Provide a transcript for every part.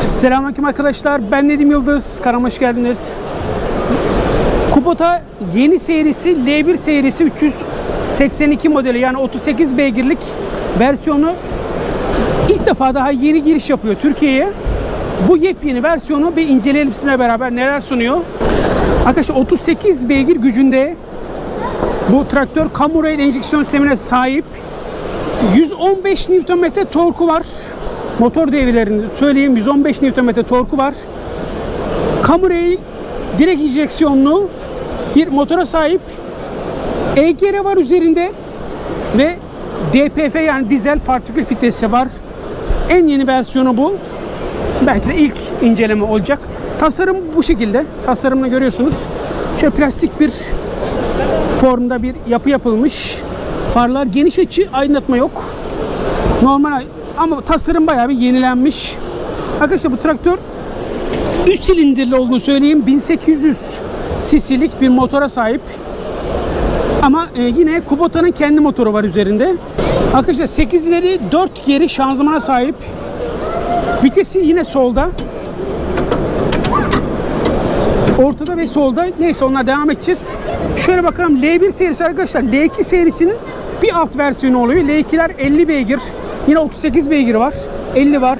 Selamünaleyküm arkadaşlar. Ben Nedim Yıldız. Kanalıma hoş geldiniz. Kubota yeni serisi L1 serisi 382 modeli yani 38 beygirlik versiyonu ilk defa daha yeni giriş yapıyor Türkiye'ye. Bu yepyeni versiyonu bir inceleyelim sizinle beraber neler sunuyor. Arkadaşlar 38 beygir gücünde bu traktör Camurail enjeksiyon sistemine sahip. 115 Nm torku var. Motor devirlerini söyleyeyim 115 Nm torku var. Camurail direkt injeksiyonlu bir motora sahip. EGR var üzerinde ve DPF yani dizel partikül filtresi var. En yeni versiyonu bu. Belki de ilk inceleme olacak. Tasarım bu şekilde. Tasarımını görüyorsunuz. Şöyle plastik bir formda bir yapı yapılmış. Farlar geniş açı aydınlatma yok. Normal ama tasarım bayağı bir yenilenmiş. Arkadaşlar bu traktör 3 silindirli olduğunu söyleyeyim. 1800 cc'lik bir motora sahip. Ama e, yine Kubota'nın kendi motoru var üzerinde. Arkadaşlar 8 ileri 4 geri şanzımana sahip. Vitesi yine solda. Ortada ve solda. Neyse onlar devam edeceğiz. Şöyle bakalım L1 serisi arkadaşlar. L2 serisinin bir alt versiyonu oluyor. L2'ler 50 beygir. Yine 38 beygir var. 50 var.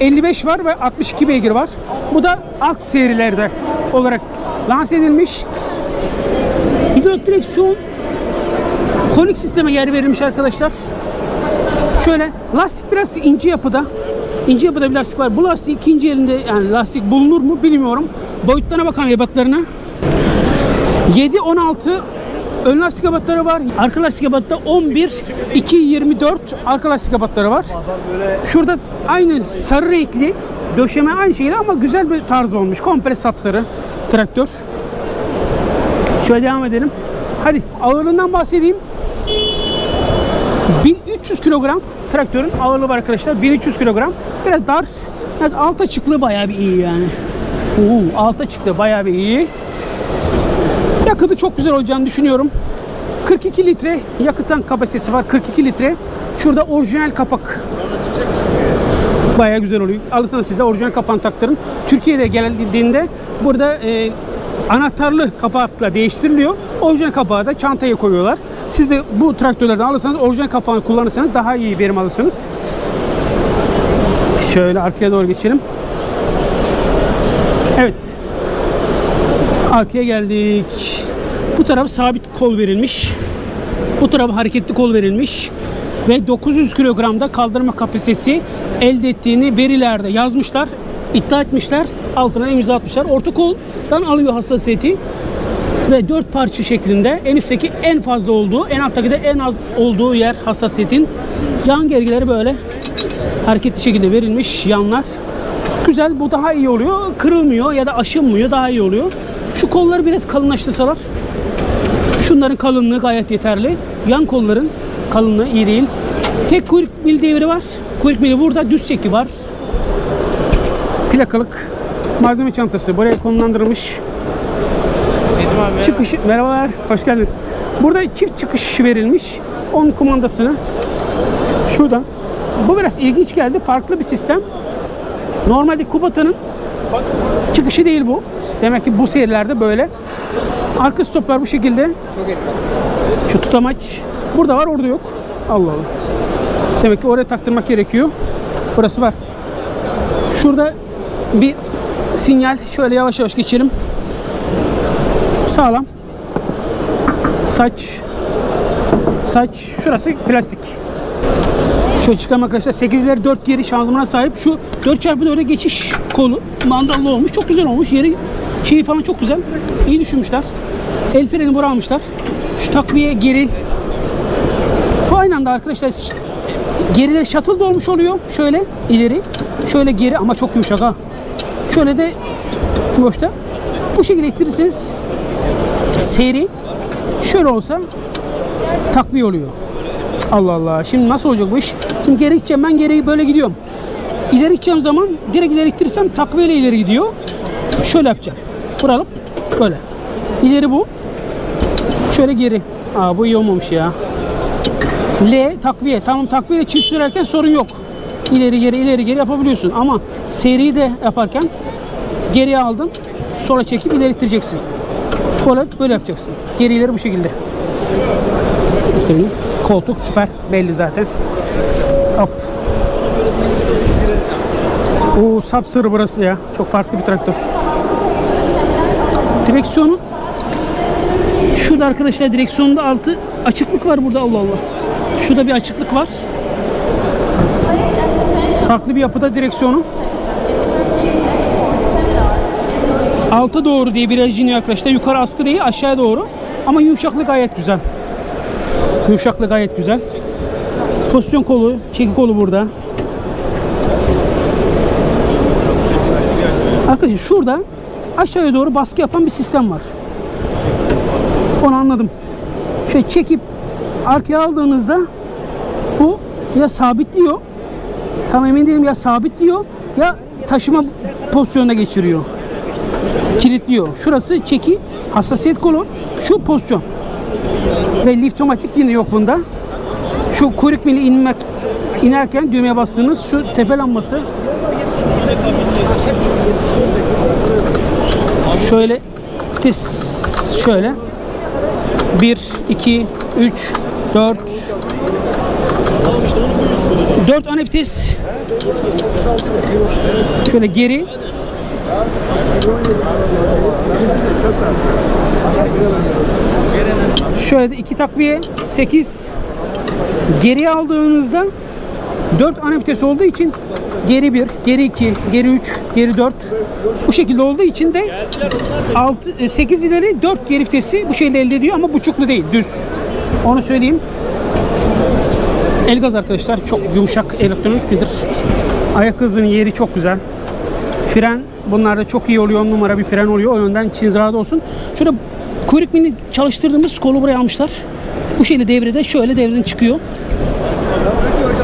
55 var ve 62 beygir var. Bu da alt serilerde olarak lanse edilmiş. Hidrolik direksiyon konik sisteme yer verilmiş arkadaşlar. Şöyle lastik biraz ince yapıda. İnce yapıda bir lastik var. Bu lastik ikinci elinde yani lastik bulunur mu bilmiyorum. Boyutlarına bakalım ebatlarına. 7 16 ön lastik ebatları var. Arka lastik ebatta 11 2 24 arka lastik ebatları var. Şurada aynı sarı renkli döşeme aynı şekilde ama güzel bir tarz olmuş. Komple sapsarı traktör. Şöyle devam edelim. Hadi ağırlığından bahsedeyim. 1300 kilogram traktörün ağırlığı var arkadaşlar. 1300 kilogram. Biraz dar. Biraz alt açıklığı bayağı bir iyi yani. Oo, alt açıklığı bayağı bir iyi. Yakıtı çok güzel olacağını düşünüyorum. 42 litre yakıt tank kapasitesi var. 42 litre. Şurada orijinal kapak bayağı güzel oluyor. Alırsanız size orijinal kapağını taktırın. Türkiye'de geldiğinde burada e, anahtarlı kapakla değiştiriliyor. Orijinal kapağı da çantaya koyuyorlar. Siz de bu traktörlerden alırsanız orijinal kapağını kullanırsanız daha iyi verim alırsınız. Şöyle arkaya doğru geçelim. Evet. Arkaya geldik. Bu taraf sabit kol verilmiş. Bu tarafa hareketli kol verilmiş. Ve 900 kilogramda kaldırma kapasitesi elde ettiğini verilerde yazmışlar. iddia etmişler. Altına imza atmışlar. Orta koldan alıyor hassasiyeti. Ve 4 parça şeklinde en üstteki en fazla olduğu, en alttaki de en az olduğu yer hassasiyetin. Yan gergileri böyle hareketli şekilde verilmiş yanlar. Güzel bu daha iyi oluyor. Kırılmıyor ya da aşınmıyor daha iyi oluyor. Şu kolları biraz kalınlaştırsalar Şunların kalınlığı gayet yeterli. Yan kolların kalınlığı iyi değil. Tek kuyruk mil devri var. Kuyruk mili burada, düz çeki var. Plakalık malzeme çantası buraya konumlandırılmış. Nedim abi Çıkış, merhabalar, hoş geldiniz. Burada çift çıkış verilmiş. Onun kumandasını şuradan. Bu biraz ilginç geldi. Farklı bir sistem. Normalde Kubota'nın çıkışı değil bu. Demek ki bu serilerde böyle. Arka stoplar bu şekilde. Şu tutamaç. Burada var orada yok. Allah Allah. Demek ki oraya taktırmak gerekiyor. Burası var. Şurada bir sinyal. Şöyle yavaş yavaş geçelim. Sağlam. Saç. Saç. Şurası plastik. Şöyle çıkalım arkadaşlar. 8'ler 4 geri şanzımana sahip. Şu 4x4'e geçiş kolu mandallı olmuş. Çok güzel olmuş. Yeri şeyi falan çok güzel. İyi düşünmüşler. El freni bura almışlar. Şu takviye geri. Bu aynı anda arkadaşlar geriler shuttle da olmuş oluyor. Şöyle ileri. Şöyle geri ama çok yumuşak ha. Şöyle de boşta. Bu şekilde ittirirseniz seri şöyle olsa takviye oluyor. Allah Allah. Şimdi nasıl olacak bu iş? Şimdi geri gideceğim. Ben geri böyle gidiyorum. İleri gideceğim zaman direkt ileri ittirirsem takviyeyle ileri gidiyor. Şöyle yapacağım. Vuralım. Böyle. İleri bu. Şöyle geri. Aa bu iyi olmamış ya. L takviye. Tamam takviye çift sürerken sorun yok. ileri geri ileri geri yapabiliyorsun. Ama seriyi de yaparken geriye aldın. Sola çekip ileri ittireceksin. Böyle, böyle yapacaksın. Geri ileri bu şekilde. Göstereyim. Koltuk süper. Belli zaten. Hop. Oo sapsarı burası ya. Çok farklı bir traktör. Direksiyonu Şurada arkadaşlar direksiyonda altı açıklık var burada Allah Allah. Şurada bir açıklık var. Farklı bir yapıda direksiyonu. Alta doğru diye biraz iniyor arkadaşlar. Yukarı askı değil aşağıya doğru. Ama yumuşaklık gayet güzel. Yumuşaklık gayet güzel. Pozisyon kolu, çeki kolu burada. Arkadaşlar şurada aşağıya doğru baskı yapan bir sistem var. Onu anladım. Şöyle çekip arkaya aldığınızda bu ya sabitliyor. Tam emin değilim ya sabitliyor ya taşıma pozisyonuna geçiriyor. Kilitliyor. Şurası çeki hassasiyet kolu. Şu pozisyon. Ve liftomatik yine yok bunda. Şu kuyruk mili inmek inerken düğmeye bastığınız şu tepe lambası şöyle vites şöyle. 1 2 3 4 4 ana vites. Şöyle geri. Şöyle iki takviye. 8 geriye aldığınızda 4 ana vites olduğu için geri 1, geri 2, geri 3, geri 4 bu şekilde olduğu için de 6 8 ileri 4 geri vitesi bu şekilde elde ediyor ama buçuklu değil düz. Onu söyleyeyim. El gaz arkadaşlar çok yumuşak elektroniklidir. Ayak hızının yeri çok güzel. Fren bunlarda çok iyi oluyor. On numara bir fren oluyor. O yönden çiniz rahat olsun. Şurada kuyruk mini çalıştırdığımız kolu buraya almışlar. Bu şekilde devrede şöyle devreden çıkıyor.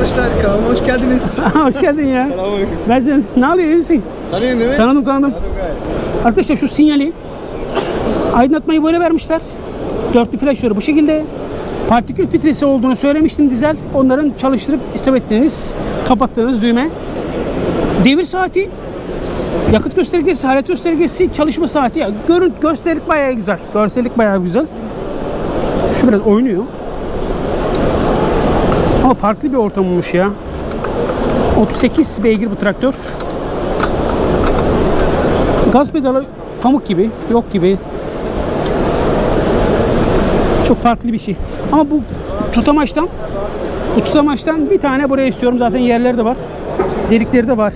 Arkadaşlar kanalıma hoş geldiniz. Hoş geldin ya. Ben sen ne misin? Tanıyorsun değil mi? Tanıdım tanıdım. Arkadaşlar şu sinyali aydınlatmayı böyle vermişler. Dörtlü flaşları bu şekilde. Partikül filtresi olduğunu söylemiştim dizel. Onların çalıştırıp istop ettiğiniz, kapattığınız düğme. Devir saati, yakıt göstergesi, hararet göstergesi, çalışma saati. Ya, görün, gösterlik bayağı güzel. Görsellik bayağı güzel. Şu biraz oynuyor. Ama farklı bir ortam olmuş ya. 38 beygir bu traktör. Gaz pedalı pamuk gibi, yok gibi. Çok farklı bir şey. Ama bu tutamaçtan bu tutamaçtan bir tane buraya istiyorum. Zaten yerleri de var. Delikleri de var.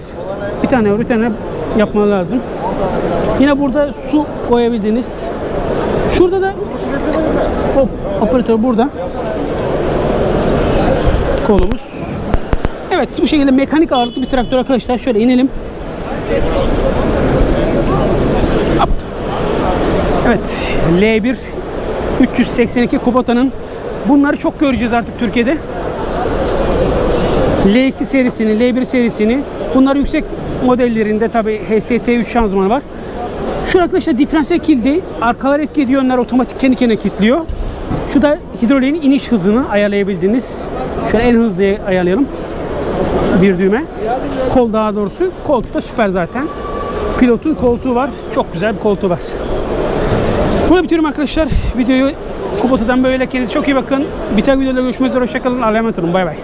Bir tane var, bir tane yapmalı lazım. Yine burada su koyabildiğiniz. Şurada da hop, operatör burada. Kolumuz. Evet bu şekilde mekanik ağırlıklı bir traktör arkadaşlar. Şöyle inelim. Hop. Evet L1 382 Kubota'nın bunları çok göreceğiz artık Türkiye'de. L2 serisini, L1 serisini bunlar yüksek modellerinde tabi HST3 şanzımanı var. Şu arkadaşlar diferansiyel kilidi arkalar etki ediyor yönler otomatik kendi kendine kilitliyor. Şu da hidroliğin iniş hızını ayarlayabildiğiniz şöyle en hızlı ayarlayalım bir düğme. Kol daha doğrusu. Koltuk da süper zaten. Pilotun koltuğu var. Çok güzel bir koltuğu var. Burada bitiriyorum arkadaşlar. Videoyu Kubota'dan böyle. Kendinize çok iyi bakın. Bir tane videoda görüşmek üzere. Hoşçakalın. Allah'a emanet. Bay bay.